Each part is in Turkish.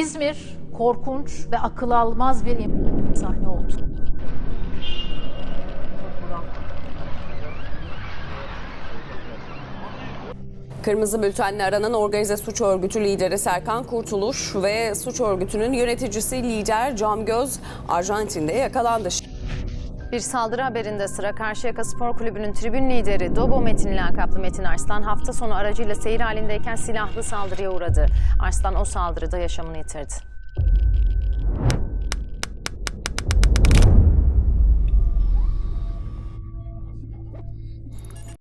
İzmir korkunç ve akıl almaz bir sahne oldu. Kırmızı bültenle aranan organize suç örgütü lideri Serkan Kurtuluş ve suç örgütünün yöneticisi lider Cam Göz Arjantin'de yakalandı. Bir saldırı haberinde sıra Karşıyaka Spor Kulübü'nün tribün lideri Dobo Metin lakaplı Metin Arslan hafta sonu aracıyla seyir halindeyken silahlı saldırıya uğradı. Arslan o saldırıda yaşamını yitirdi.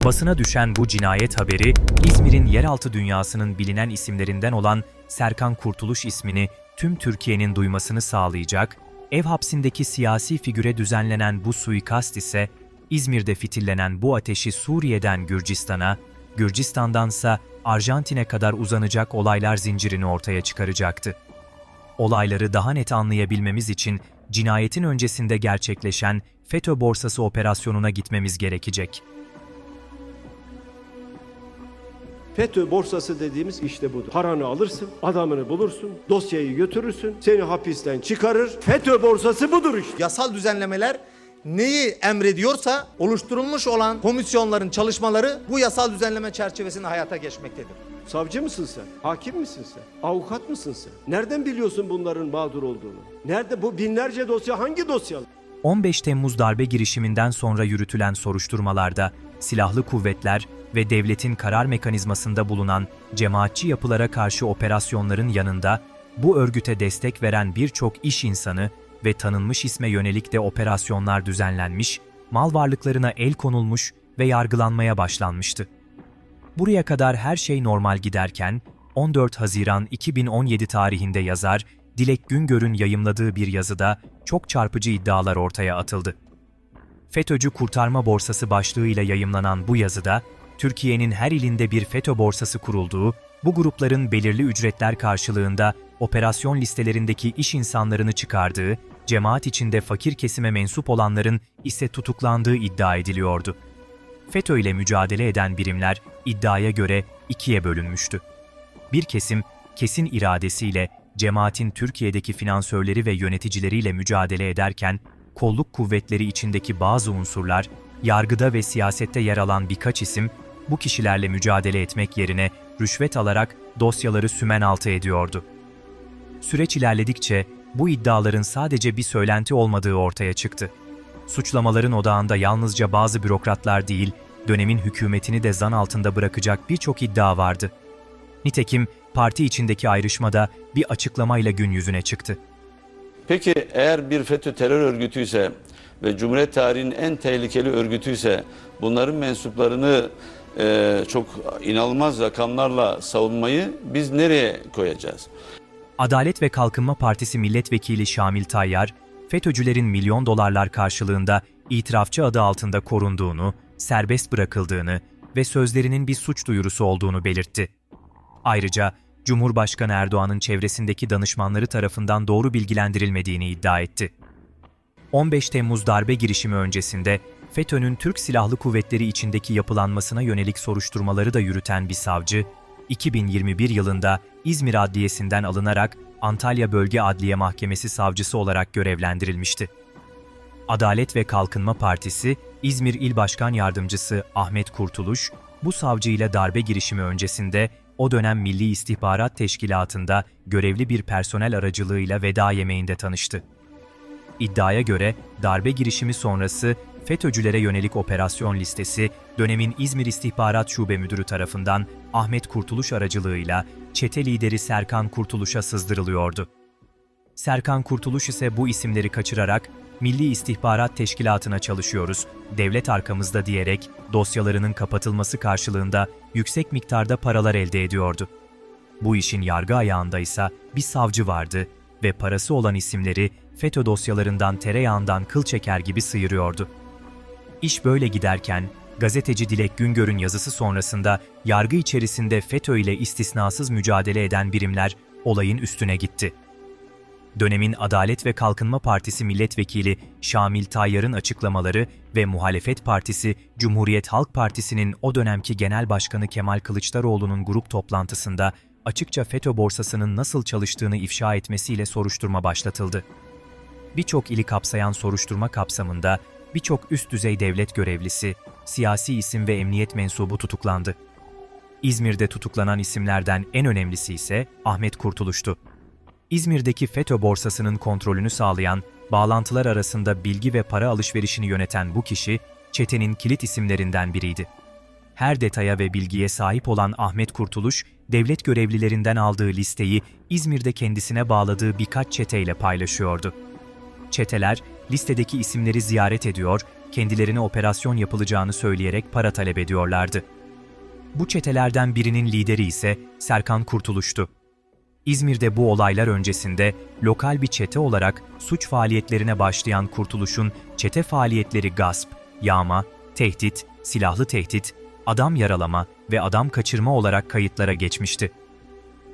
Basına düşen bu cinayet haberi İzmir'in yeraltı dünyasının bilinen isimlerinden olan Serkan Kurtuluş ismini tüm Türkiye'nin duymasını sağlayacak, ev hapsindeki siyasi figüre düzenlenen bu suikast ise İzmir'de fitillenen bu ateşi Suriye'den Gürcistan'a, Gürcistan'dansa Arjantin'e kadar uzanacak olaylar zincirini ortaya çıkaracaktı. Olayları daha net anlayabilmemiz için cinayetin öncesinde gerçekleşen FETÖ borsası operasyonuna gitmemiz gerekecek. FETÖ borsası dediğimiz işte budur. Paranı alırsın, adamını bulursun, dosyayı götürürsün, seni hapisten çıkarır. FETÖ borsası budur işte. Yasal düzenlemeler neyi emrediyorsa oluşturulmuş olan komisyonların çalışmaları bu yasal düzenleme çerçevesinde hayata geçmektedir. Savcı mısın sen? Hakim misin sen? Avukat mısın sen? Nereden biliyorsun bunların mağdur olduğunu? Nerede bu binlerce dosya hangi dosya? 15 Temmuz darbe girişiminden sonra yürütülen soruşturmalarda silahlı kuvvetler ve devletin karar mekanizmasında bulunan cemaatçi yapılara karşı operasyonların yanında bu örgüte destek veren birçok iş insanı ve tanınmış isme yönelik de operasyonlar düzenlenmiş, mal varlıklarına el konulmuş ve yargılanmaya başlanmıştı. Buraya kadar her şey normal giderken 14 Haziran 2017 tarihinde yazar Dilek Güngör'ün yayımladığı bir yazıda çok çarpıcı iddialar ortaya atıldı. FETÖ'cü Kurtarma Borsası başlığıyla yayımlanan bu yazıda, Türkiye'nin her ilinde bir FETÖ borsası kurulduğu, bu grupların belirli ücretler karşılığında operasyon listelerindeki iş insanlarını çıkardığı, cemaat içinde fakir kesime mensup olanların ise tutuklandığı iddia ediliyordu. FETÖ ile mücadele eden birimler iddiaya göre ikiye bölünmüştü. Bir kesim kesin iradesiyle cemaatin Türkiye'deki finansörleri ve yöneticileriyle mücadele ederken, kolluk kuvvetleri içindeki bazı unsurlar, yargıda ve siyasette yer alan birkaç isim, bu kişilerle mücadele etmek yerine rüşvet alarak dosyaları sümen altı ediyordu. Süreç ilerledikçe bu iddiaların sadece bir söylenti olmadığı ortaya çıktı. Suçlamaların odağında yalnızca bazı bürokratlar değil, dönemin hükümetini de zan altında bırakacak birçok iddia vardı. Nitekim parti içindeki ayrışmada bir açıklamayla gün yüzüne çıktı. Peki eğer bir FETÖ terör örgütüyse ve Cumhuriyet tarihinin en tehlikeli örgütüyse bunların mensuplarını e, çok inanılmaz rakamlarla savunmayı biz nereye koyacağız? Adalet ve Kalkınma Partisi Milletvekili Şamil Tayyar, FETÖ'cülerin milyon dolarlar karşılığında itirafçı adı altında korunduğunu, serbest bırakıldığını ve sözlerinin bir suç duyurusu olduğunu belirtti. Ayrıca Cumhurbaşkanı Erdoğan'ın çevresindeki danışmanları tarafından doğru bilgilendirilmediğini iddia etti. 15 Temmuz darbe girişimi öncesinde FETÖ'nün Türk Silahlı Kuvvetleri içindeki yapılanmasına yönelik soruşturmaları da yürüten bir savcı, 2021 yılında İzmir Adliyesi'nden alınarak Antalya Bölge Adliye Mahkemesi savcısı olarak görevlendirilmişti. Adalet ve Kalkınma Partisi, İzmir İl Başkan Yardımcısı Ahmet Kurtuluş, bu savcıyla darbe girişimi öncesinde o dönem Milli İstihbarat Teşkilatı'nda görevli bir personel aracılığıyla veda yemeğinde tanıştı. İddiaya göre darbe girişimi sonrası FETÖ'cülere yönelik operasyon listesi dönemin İzmir İstihbarat Şube Müdürü tarafından Ahmet Kurtuluş aracılığıyla çete lideri Serkan Kurtuluş'a sızdırılıyordu. Serkan Kurtuluş ise bu isimleri kaçırarak Milli İstihbarat Teşkilatı'na çalışıyoruz, devlet arkamızda diyerek dosyalarının kapatılması karşılığında yüksek miktarda paralar elde ediyordu. Bu işin yargı ayağında ise bir savcı vardı ve parası olan isimleri FETÖ dosyalarından tereyağından kıl çeker gibi sıyırıyordu. İş böyle giderken gazeteci Dilek Güngör'ün yazısı sonrasında yargı içerisinde FETÖ ile istisnasız mücadele eden birimler olayın üstüne gitti. Dönemin Adalet ve Kalkınma Partisi milletvekili Şamil Tayyar'ın açıklamaları ve muhalefet partisi Cumhuriyet Halk Partisi'nin o dönemki genel başkanı Kemal Kılıçdaroğlu'nun grup toplantısında açıkça FETÖ borsasının nasıl çalıştığını ifşa etmesiyle soruşturma başlatıldı. Birçok ili kapsayan soruşturma kapsamında birçok üst düzey devlet görevlisi, siyasi isim ve emniyet mensubu tutuklandı. İzmir'de tutuklanan isimlerden en önemlisi ise Ahmet Kurtuluş'tu. İzmir'deki FETÖ borsasının kontrolünü sağlayan, bağlantılar arasında bilgi ve para alışverişini yöneten bu kişi, çetenin kilit isimlerinden biriydi. Her detaya ve bilgiye sahip olan Ahmet Kurtuluş, devlet görevlilerinden aldığı listeyi İzmir'de kendisine bağladığı birkaç çeteyle paylaşıyordu. Çeteler, listedeki isimleri ziyaret ediyor, kendilerine operasyon yapılacağını söyleyerek para talep ediyorlardı. Bu çetelerden birinin lideri ise Serkan Kurtuluş'tu. İzmir'de bu olaylar öncesinde lokal bir çete olarak suç faaliyetlerine başlayan Kurtuluş'un çete faaliyetleri gasp, yağma, tehdit, silahlı tehdit, adam yaralama ve adam kaçırma olarak kayıtlara geçmişti.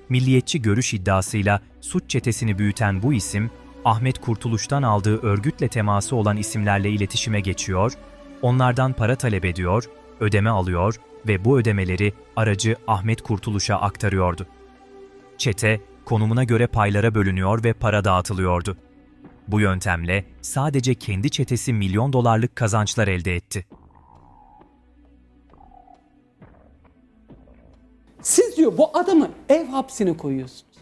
Milliyetçi görüş iddiasıyla suç çetesini büyüten bu isim, Ahmet Kurtuluş'tan aldığı örgütle teması olan isimlerle iletişime geçiyor, onlardan para talep ediyor, ödeme alıyor ve bu ödemeleri aracı Ahmet Kurtuluş'a aktarıyordu. Çete, konumuna göre paylara bölünüyor ve para dağıtılıyordu. Bu yöntemle sadece kendi çetesi milyon dolarlık kazançlar elde etti. Siz diyor bu adamı ev hapsine koyuyorsunuz.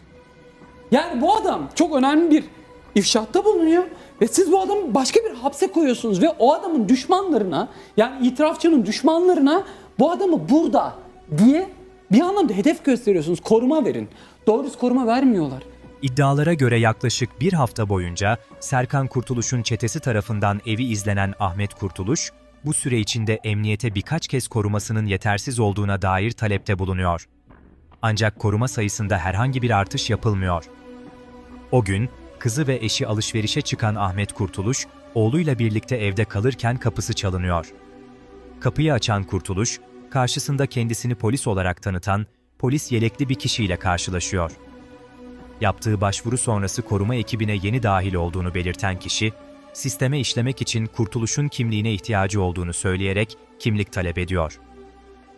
Yani bu adam çok önemli bir ifşaatta bulunuyor ve siz bu adamı başka bir hapse koyuyorsunuz ve o adamın düşmanlarına yani itirafçının düşmanlarına bu adamı burada diye bir anlamda hedef gösteriyorsunuz. Koruma verin. Doğrusu koruma vermiyorlar. İddialara göre yaklaşık bir hafta boyunca Serkan Kurtuluş'un çetesi tarafından evi izlenen Ahmet Kurtuluş, bu süre içinde emniyete birkaç kez korumasının yetersiz olduğuna dair talepte bulunuyor. Ancak koruma sayısında herhangi bir artış yapılmıyor. O gün kızı ve eşi alışverişe çıkan Ahmet Kurtuluş, oğluyla birlikte evde kalırken kapısı çalınıyor. Kapıyı açan Kurtuluş, karşısında kendisini polis olarak tanıtan polis yelekli bir kişiyle karşılaşıyor. Yaptığı başvuru sonrası koruma ekibine yeni dahil olduğunu belirten kişi, sisteme işlemek için Kurtuluş'un kimliğine ihtiyacı olduğunu söyleyerek kimlik talep ediyor.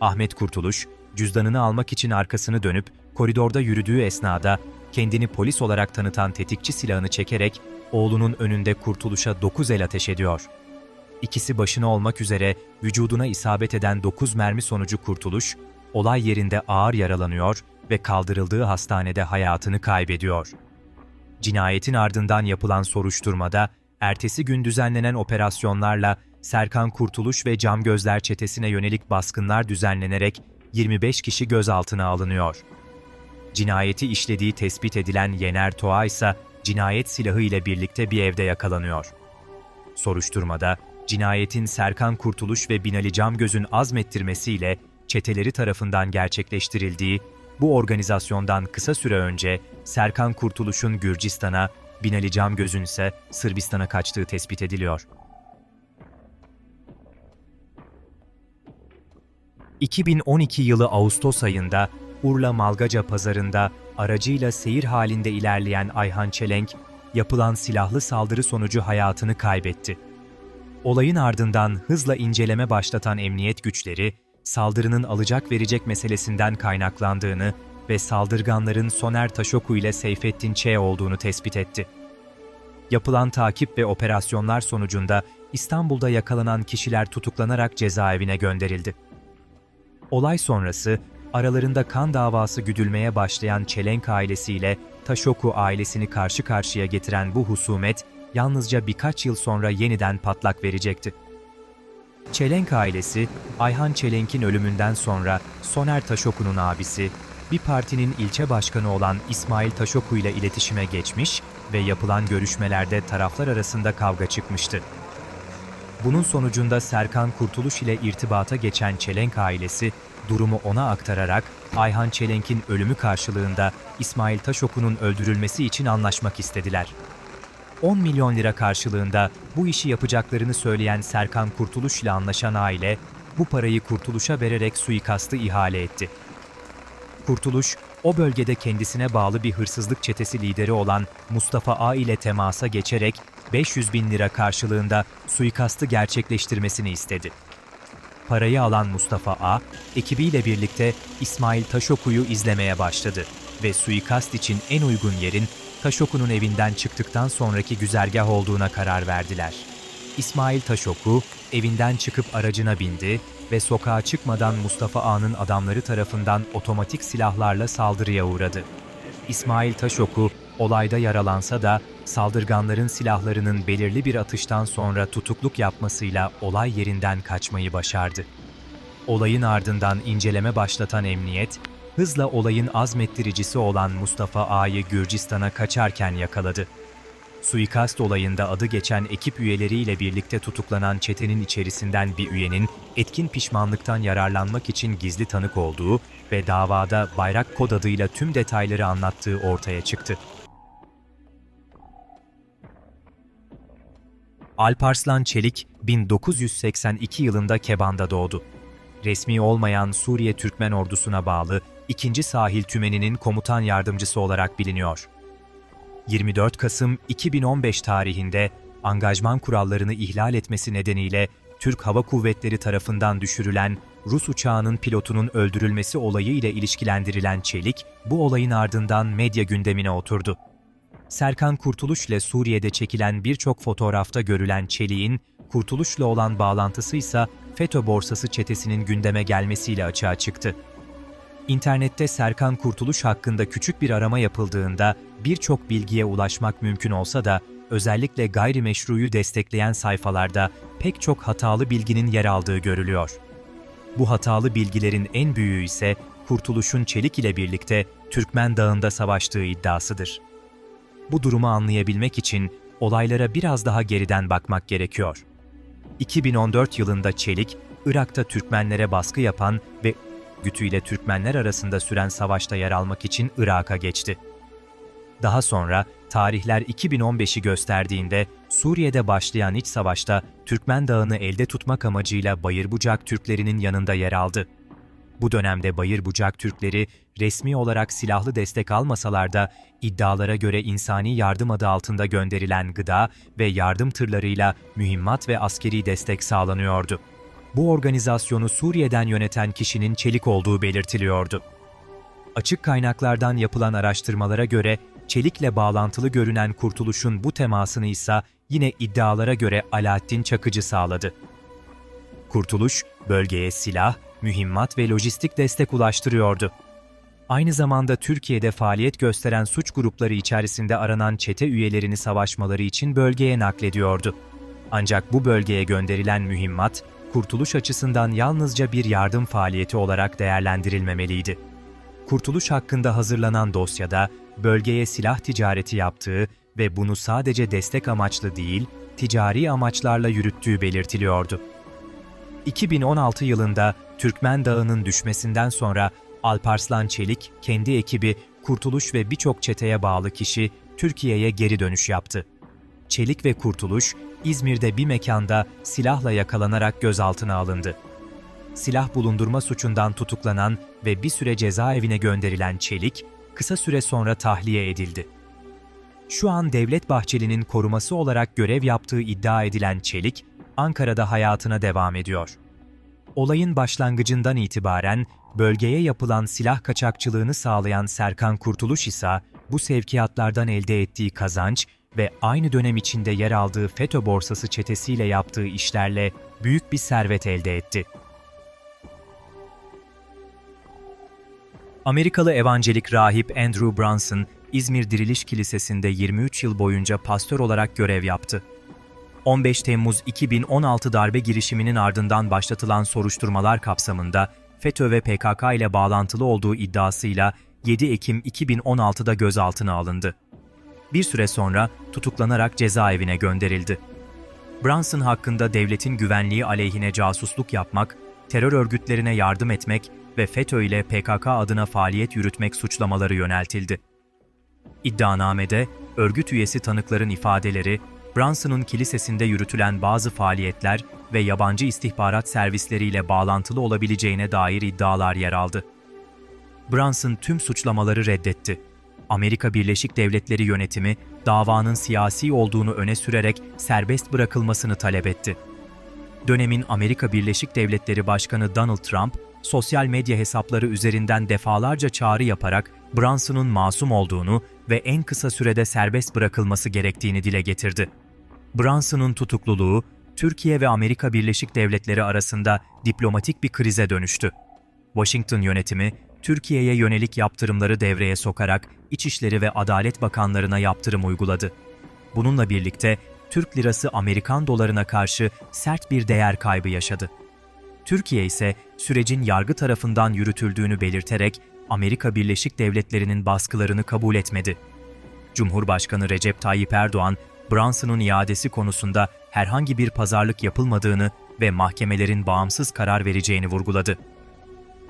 Ahmet Kurtuluş, cüzdanını almak için arkasını dönüp koridorda yürüdüğü esnada kendini polis olarak tanıtan tetikçi silahını çekerek oğlunun önünde Kurtuluş'a 9 el ateş ediyor. İkisi başına olmak üzere vücuduna isabet eden 9 mermi sonucu Kurtuluş, olay yerinde ağır yaralanıyor ve kaldırıldığı hastanede hayatını kaybediyor. Cinayetin ardından yapılan soruşturmada ertesi gün düzenlenen operasyonlarla Serkan Kurtuluş ve Cam Gözler çetesine yönelik baskınlar düzenlenerek 25 kişi gözaltına alınıyor. Cinayeti işlediği tespit edilen Yener Toğa ise cinayet silahı ile birlikte bir evde yakalanıyor. Soruşturmada cinayetin Serkan Kurtuluş ve Binali Camgöz'ün azmettirmesiyle çeteleri tarafından gerçekleştirildiği bu organizasyondan kısa süre önce Serkan Kurtuluş'un Gürcistan'a, Binali Camgöz'ün ise Sırbistan'a kaçtığı tespit ediliyor. 2012 yılı Ağustos ayında Urla Malgaca pazarında aracıyla seyir halinde ilerleyen Ayhan Çelenk, yapılan silahlı saldırı sonucu hayatını kaybetti. Olayın ardından hızla inceleme başlatan emniyet güçleri, saldırının alacak verecek meselesinden kaynaklandığını ve saldırganların Soner Taşoku ile Seyfettin Ç olduğunu tespit etti. Yapılan takip ve operasyonlar sonucunda İstanbul'da yakalanan kişiler tutuklanarak cezaevine gönderildi. Olay sonrası aralarında kan davası güdülmeye başlayan Çelenk ailesiyle Taşoku ailesini karşı karşıya getiren bu husumet yalnızca birkaç yıl sonra yeniden patlak verecekti. Çelenk ailesi, Ayhan Çelenk'in ölümünden sonra Soner Taşoku'nun abisi, bir partinin ilçe başkanı olan İsmail Taşoku ile iletişime geçmiş ve yapılan görüşmelerde taraflar arasında kavga çıkmıştı. Bunun sonucunda Serkan Kurtuluş ile irtibata geçen Çelenk ailesi durumu ona aktararak Ayhan Çelenk'in ölümü karşılığında İsmail Taşoku'nun öldürülmesi için anlaşmak istediler. 10 milyon lira karşılığında bu işi yapacaklarını söyleyen Serkan Kurtuluş ile anlaşan aile bu parayı Kurtuluş'a vererek suikastı ihale etti. Kurtuluş, o bölgede kendisine bağlı bir hırsızlık çetesi lideri olan Mustafa A ile temasa geçerek 500 bin lira karşılığında suikastı gerçekleştirmesini istedi. Parayı alan Mustafa A, ekibiyle birlikte İsmail Taşoku'yu izlemeye başladı. ve suikast için en uygun yerin Taşoku'nun evinden çıktıktan sonraki güzergah olduğuna karar verdiler. İsmail Taşoku evinden çıkıp aracına bindi ve sokağa çıkmadan Mustafa Ağa'nın adamları tarafından otomatik silahlarla saldırıya uğradı. İsmail Taşoku olayda yaralansa da saldırganların silahlarının belirli bir atıştan sonra tutukluk yapmasıyla olay yerinden kaçmayı başardı. Olayın ardından inceleme başlatan emniyet, hızla olayın azmettiricisi olan Mustafa Ağa'yı Gürcistan'a kaçarken yakaladı. Suikast olayında adı geçen ekip üyeleriyle birlikte tutuklanan çetenin içerisinden bir üyenin etkin pişmanlıktan yararlanmak için gizli tanık olduğu ve davada bayrak kod adıyla tüm detayları anlattığı ortaya çıktı. Alparslan Çelik 1982 yılında Keban'da doğdu. Resmi olmayan Suriye Türkmen ordusuna bağlı 2. Sahil Tümeni'nin komutan yardımcısı olarak biliniyor. 24 Kasım 2015 tarihinde angajman kurallarını ihlal etmesi nedeniyle Türk Hava Kuvvetleri tarafından düşürülen Rus uçağının pilotunun öldürülmesi olayı ile ilişkilendirilen Çelik, bu olayın ardından medya gündemine oturdu. Serkan Kurtuluş ile Suriye'de çekilen birçok fotoğrafta görülen Çelik'in Kurtuluş'la olan bağlantısı ise FETÖ borsası çetesinin gündeme gelmesiyle açığa çıktı. İnternette Serkan Kurtuluş hakkında küçük bir arama yapıldığında birçok bilgiye ulaşmak mümkün olsa da özellikle gayrimeşruyu destekleyen sayfalarda pek çok hatalı bilginin yer aldığı görülüyor. Bu hatalı bilgilerin en büyüğü ise Kurtuluş'un Çelik ile birlikte Türkmen Dağı'nda savaştığı iddiasıdır. Bu durumu anlayabilmek için olaylara biraz daha geriden bakmak gerekiyor. 2014 yılında Çelik, Irak'ta Türkmenlere baskı yapan ve gütüyle Türkmenler arasında süren savaşta yer almak için Irak'a geçti. Daha sonra tarihler 2015'i gösterdiğinde Suriye'de başlayan iç savaşta Türkmen Dağı'nı elde tutmak amacıyla Bayırbucak Türklerinin yanında yer aldı. Bu dönemde Bayırbucak Türkleri resmi olarak silahlı destek almasalar da iddialara göre insani yardım adı altında gönderilen gıda ve yardım tırlarıyla mühimmat ve askeri destek sağlanıyordu. Bu organizasyonu Suriye'den yöneten kişinin Çelik olduğu belirtiliyordu. Açık kaynaklardan yapılan araştırmalara göre Çelik'le bağlantılı görünen Kurtuluş'un bu temasını ise yine iddialara göre Alaaddin Çakıcı sağladı. Kurtuluş, bölgeye silah, mühimmat ve lojistik destek ulaştırıyordu. Aynı zamanda Türkiye'de faaliyet gösteren suç grupları içerisinde aranan çete üyelerini savaşmaları için bölgeye naklediyordu. Ancak bu bölgeye gönderilen mühimmat, kurtuluş açısından yalnızca bir yardım faaliyeti olarak değerlendirilmemeliydi. Kurtuluş hakkında hazırlanan dosyada bölgeye silah ticareti yaptığı ve bunu sadece destek amaçlı değil, ticari amaçlarla yürüttüğü belirtiliyordu. 2016 yılında Türkmen Dağı'nın düşmesinden sonra Alparslan Çelik, kendi ekibi, Kurtuluş ve birçok çeteye bağlı kişi Türkiye'ye geri dönüş yaptı. Çelik ve Kurtuluş, İzmir'de bir mekanda silahla yakalanarak gözaltına alındı. Silah bulundurma suçundan tutuklanan ve bir süre cezaevine gönderilen Çelik, kısa süre sonra tahliye edildi. Şu an Devlet Bahçeli'nin koruması olarak görev yaptığı iddia edilen Çelik, Ankara'da hayatına devam ediyor. Olayın başlangıcından itibaren bölgeye yapılan silah kaçakçılığını sağlayan Serkan Kurtuluş ise bu sevkiyatlardan elde ettiği kazanç ve aynı dönem içinde yer aldığı FETÖ borsası çetesiyle yaptığı işlerle büyük bir servet elde etti. Amerikalı evangelik rahip Andrew Brunson, İzmir Diriliş Kilisesi'nde 23 yıl boyunca pastör olarak görev yaptı. 15 Temmuz 2016 darbe girişiminin ardından başlatılan soruşturmalar kapsamında FETÖ ve PKK ile bağlantılı olduğu iddiasıyla 7 Ekim 2016'da gözaltına alındı. Bir süre sonra tutuklanarak cezaevine gönderildi. Brunson hakkında devletin güvenliği aleyhine casusluk yapmak, terör örgütlerine yardım etmek ve FETÖ ile PKK adına faaliyet yürütmek suçlamaları yöneltildi. İddianamede örgüt üyesi tanıkların ifadeleri, Brunson'un kilisesinde yürütülen bazı faaliyetler ve yabancı istihbarat servisleriyle bağlantılı olabileceğine dair iddialar yer aldı. Brunson tüm suçlamaları reddetti. Amerika Birleşik Devletleri yönetimi davanın siyasi olduğunu öne sürerek serbest bırakılmasını talep etti. Dönemin Amerika Birleşik Devletleri Başkanı Donald Trump, sosyal medya hesapları üzerinden defalarca çağrı yaparak Branson'un masum olduğunu ve en kısa sürede serbest bırakılması gerektiğini dile getirdi. Branson'un tutukluluğu, Türkiye ve Amerika Birleşik Devletleri arasında diplomatik bir krize dönüştü. Washington yönetimi, Türkiye'ye yönelik yaptırımları devreye sokarak İçişleri ve Adalet Bakanlarına yaptırım uyguladı. Bununla birlikte Türk lirası Amerikan dolarına karşı sert bir değer kaybı yaşadı. Türkiye ise sürecin yargı tarafından yürütüldüğünü belirterek Amerika Birleşik Devletleri'nin baskılarını kabul etmedi. Cumhurbaşkanı Recep Tayyip Erdoğan, Branson'un iadesi konusunda herhangi bir pazarlık yapılmadığını ve mahkemelerin bağımsız karar vereceğini vurguladı.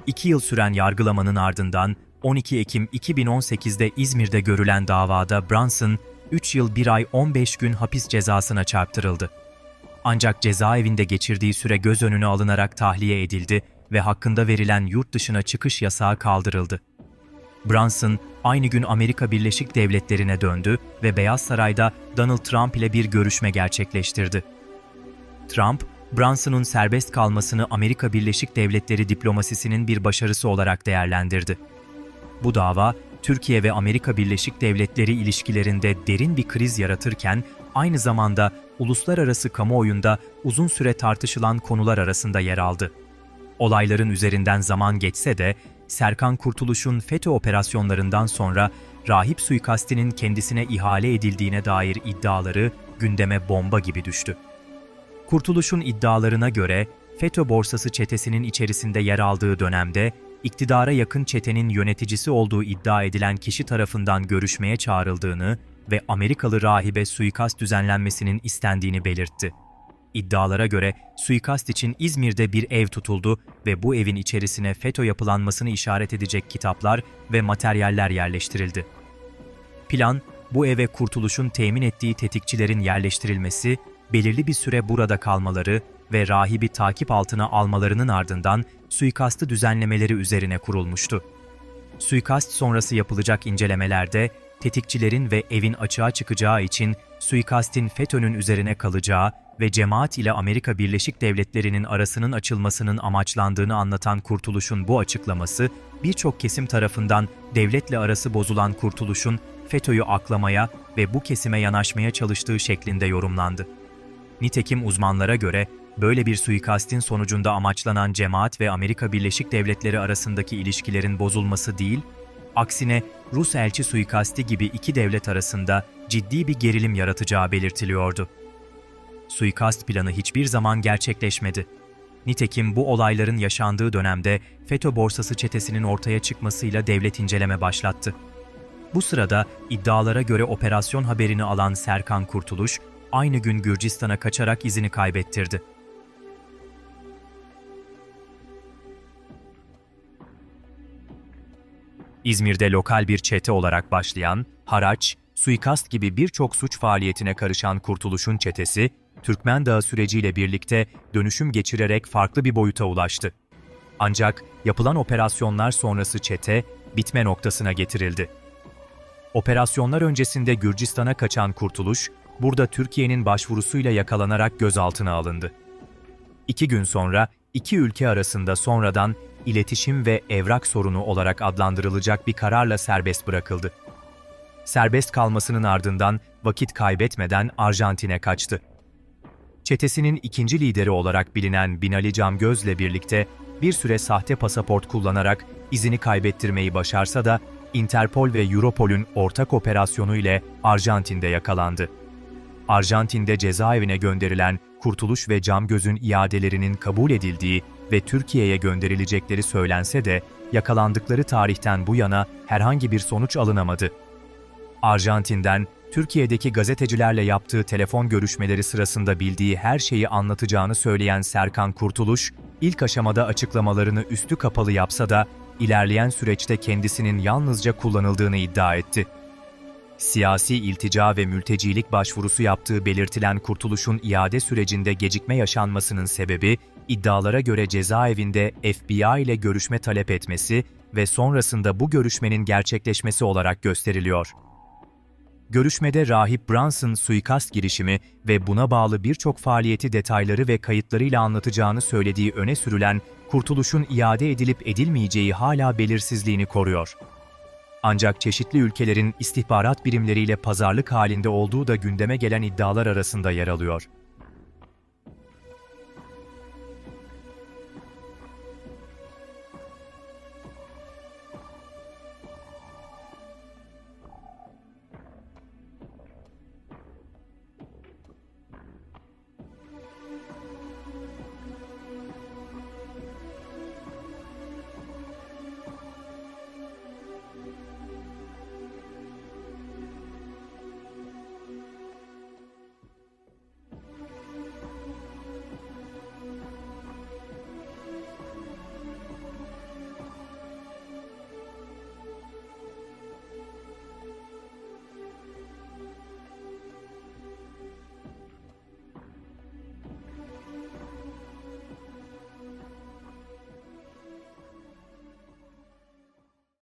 İki yıl süren yargılamanın ardından 12 Ekim 2018'de İzmir'de görülen davada Branson, 3 yıl 1 ay 15 gün hapis cezasına çarptırıldı. Ancak cezaevinde geçirdiği süre göz önüne alınarak tahliye edildi ve hakkında verilen yurt dışına çıkış yasağı kaldırıldı. Branson aynı gün Amerika Birleşik Devletleri'ne döndü ve Beyaz Saray'da Donald Trump ile bir görüşme gerçekleştirdi. Trump, Branson'un serbest kalmasını Amerika Birleşik Devletleri diplomasisinin bir başarısı olarak değerlendirdi. Bu dava, Türkiye ve Amerika Birleşik Devletleri ilişkilerinde derin bir kriz yaratırken aynı zamanda uluslararası kamuoyunda uzun süre tartışılan konular arasında yer aldı. Olayların üzerinden zaman geçse de Serkan Kurtuluş'un FETÖ operasyonlarından sonra rahip suikastinin kendisine ihale edildiğine dair iddiaları gündeme bomba gibi düştü. Kurtuluş'un iddialarına göre FETÖ borsası çetesinin içerisinde yer aldığı dönemde iktidara yakın çetenin yöneticisi olduğu iddia edilen kişi tarafından görüşmeye çağrıldığını ve Amerikalı rahibe suikast düzenlenmesinin istendiğini belirtti. İddialara göre suikast için İzmir'de bir ev tutuldu ve bu evin içerisine FETÖ yapılanmasını işaret edecek kitaplar ve materyaller yerleştirildi. Plan, bu eve kurtuluşun temin ettiği tetikçilerin yerleştirilmesi, belirli bir süre burada kalmaları ve rahibi takip altına almalarının ardından suikastı düzenlemeleri üzerine kurulmuştu. Suikast sonrası yapılacak incelemelerde tetikçilerin ve evin açığa çıkacağı için suikastin FETÖ'nün üzerine kalacağı ve cemaat ile Amerika Birleşik Devletleri'nin arasının açılmasının amaçlandığını anlatan Kurtuluş'un bu açıklaması, birçok kesim tarafından devletle arası bozulan Kurtuluş'un FETÖ'yü aklamaya ve bu kesime yanaşmaya çalıştığı şeklinde yorumlandı. Nitekim uzmanlara göre böyle bir suikastin sonucunda amaçlanan cemaat ve Amerika Birleşik Devletleri arasındaki ilişkilerin bozulması değil, aksine Rus elçi suikasti gibi iki devlet arasında ciddi bir gerilim yaratacağı belirtiliyordu. Suikast planı hiçbir zaman gerçekleşmedi. Nitekim bu olayların yaşandığı dönemde FETÖ borsası çetesinin ortaya çıkmasıyla devlet inceleme başlattı. Bu sırada iddialara göre operasyon haberini alan Serkan Kurtuluş, aynı gün Gürcistan'a kaçarak izini kaybettirdi. İzmir'de lokal bir çete olarak başlayan, haraç, suikast gibi birçok suç faaliyetine karışan Kurtuluş'un çetesi, Türkmen Dağı süreciyle birlikte dönüşüm geçirerek farklı bir boyuta ulaştı. Ancak yapılan operasyonlar sonrası çete bitme noktasına getirildi. Operasyonlar öncesinde Gürcistan'a kaçan Kurtuluş, burada Türkiye'nin başvurusuyla yakalanarak gözaltına alındı. İki gün sonra iki ülke arasında sonradan iletişim ve evrak sorunu olarak adlandırılacak bir kararla serbest bırakıldı. Serbest kalmasının ardından vakit kaybetmeden Arjantin'e kaçtı. Çetesinin ikinci lideri olarak bilinen Binali Camgöz'le birlikte bir süre sahte pasaport kullanarak izini kaybettirmeyi başarsa da Interpol ve Europol'ün ortak operasyonu ile Arjantin'de yakalandı. Arjantin'de cezaevine gönderilen Kurtuluş ve Camgöz'ün iadelerinin kabul edildiği ve Türkiye'ye gönderilecekleri söylense de yakalandıkları tarihten bu yana herhangi bir sonuç alınamadı. Arjantin'den Türkiye'deki gazetecilerle yaptığı telefon görüşmeleri sırasında bildiği her şeyi anlatacağını söyleyen Serkan Kurtuluş, ilk aşamada açıklamalarını üstü kapalı yapsa da ilerleyen süreçte kendisinin yalnızca kullanıldığını iddia etti. Siyasi iltica ve mültecilik başvurusu yaptığı belirtilen Kurtuluş'un iade sürecinde gecikme yaşanmasının sebebi, iddialara göre cezaevinde FBI ile görüşme talep etmesi ve sonrasında bu görüşmenin gerçekleşmesi olarak gösteriliyor. görüşmede Rahip Brunson suikast girişimi ve buna bağlı birçok faaliyeti detayları ve kayıtlarıyla anlatacağını söylediği öne sürülen kurtuluşun iade edilip edilmeyeceği hala belirsizliğini koruyor. Ancak çeşitli ülkelerin istihbarat birimleriyle pazarlık halinde olduğu da gündeme gelen iddialar arasında yer alıyor.